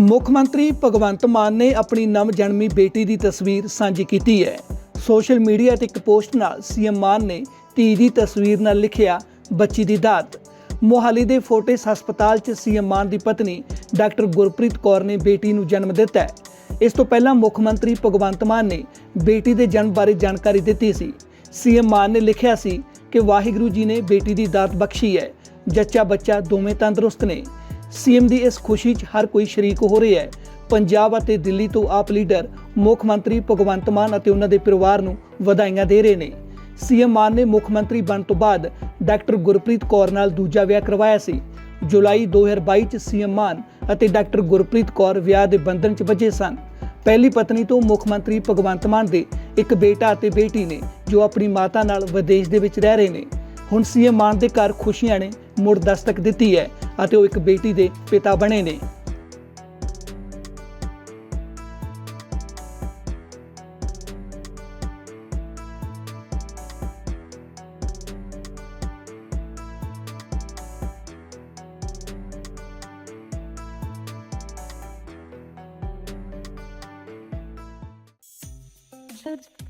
ਮੁੱਖ ਮੰਤਰੀ ਭਗਵੰਤ ਮਾਨ ਨੇ ਆਪਣੀ ਨਵ ਜਨਮੀ ਬੇਟੀ ਦੀ ਤਸਵੀਰ ਸਾਂਝੀ ਕੀਤੀ ਹੈ। ਸੋਸ਼ਲ ਮੀਡੀਆ ਤੇ ਇੱਕ ਪੋਸਟ ਨਾਲ ਸੀਐਮ ਮਾਨ ਨੇ ਧੀ ਦੀ ਤਸਵੀਰ ਨਾਲ ਲਿਖਿਆ, ਬੱਚੀ ਦੀ ਦਾਤ। ਮੋਹਾਲੀ ਦੇ ਫੋਰਟਿਸ ਹਸਪਤਾਲ 'ਚ ਸੀਐਮ ਮਾਨ ਦੀ ਪਤਨੀ, ਡਾਕਟਰ ਗੁਰਪ੍ਰੀਤ ਕੌਰ ਨੇ ਬੇਟੀ ਨੂੰ ਜਨਮ ਦਿੱਤਾ ਹੈ। ਇਸ ਤੋਂ ਪਹਿਲਾਂ ਮੁੱਖ ਮੰਤਰੀ ਭਗਵੰਤ ਮਾਨ ਨੇ ਬੇਟੀ ਦੇ ਜਨਮ ਬਾਰੇ ਜਾਣਕਾਰੀ ਦਿੱਤੀ ਸੀ। ਸੀਐਮ ਮਾਨ ਨੇ ਲਿਖਿਆ ਸੀ ਕਿ ਵਾਹਿਗੁਰੂ ਜੀ ਨੇ ਬੇਟੀ ਦੀ ਦਾਤ ਬਖਸ਼ੀ ਹੈ। ਜੱਚਾ ਬੱਚਾ ਦੋਵੇਂ ਤੰਦਰੁਸਤ ਨੇ। ਸੀਐਮ ਦੀ ਇਸ ਖੁਸ਼ੀ 'ਚ ਹਰ ਕੋਈ ਸ਼ਰੀਕ ਹੋ ਰਿਹਾ ਹੈ। ਪੰਜਾਬ ਅਤੇ ਦਿੱਲੀ ਤੋਂ ਆਪ ਲੀਡਰ, ਮੁੱਖ ਮੰਤਰੀ ਭਗਵੰਤ ਮਾਨ ਅਤੇ ਉਹਨਾਂ ਦੇ ਪਰਿਵਾਰ ਨੂੰ ਵਧਾਈਆਂ ਦੇ ਰਹੇ ਨੇ। ਸੀਐਮ ਮਾਨ ਨੇ ਮੁੱਖ ਮੰਤਰੀ ਬਣ ਤੋਂ ਬਾਅਦ ਡਾਕਟਰ ਗੁਰਪ੍ਰੀਤ ਕੌਰ ਨਾਲ ਦੂਜਾ ਵਿਆਹ ਕਰਵਾਇਆ ਸੀ। ਜੁਲਾਈ 2022 ਚ ਸੀਐਮ ਮਾਨ ਅਤੇ ਡਾਕਟਰ ਗੁਰਪ੍ਰੀਤ ਕੌਰ ਵਿਆਹ ਦੇ ਬੰਧਨ 'ਚ ਬੱਝੇ ਸਨ। ਪਹਿਲੀ ਪਤਨੀ ਤੋਂ ਮੁੱਖ ਮੰਤਰੀ ਭਗਵੰਤ ਮਾਨ ਦੇ ਇੱਕ ਬੇਟਾ ਅਤੇ ਬੇਟੀ ਨੇ ਜੋ ਆਪਣੀ ਮਾਤਾ ਨਾਲ ਵਿਦੇਸ਼ ਦੇ ਵਿੱਚ ਰਹਿ ਰਹੇ ਨੇ। ਹੁਣ ਸੀਐਮ ਮਾਨ ਦੇ ਘਰ ਖੁਸ਼ੀਆਂ ਨੇ ਮੁੜ ਦਸਤਕ ਦਿੱਤੀ ਹੈ ਅਤੇ ਉਹ ਇੱਕ ਬੇਟੀ ਦੇ ਪਿਤਾ ਬਣੇ ਨੇ। Should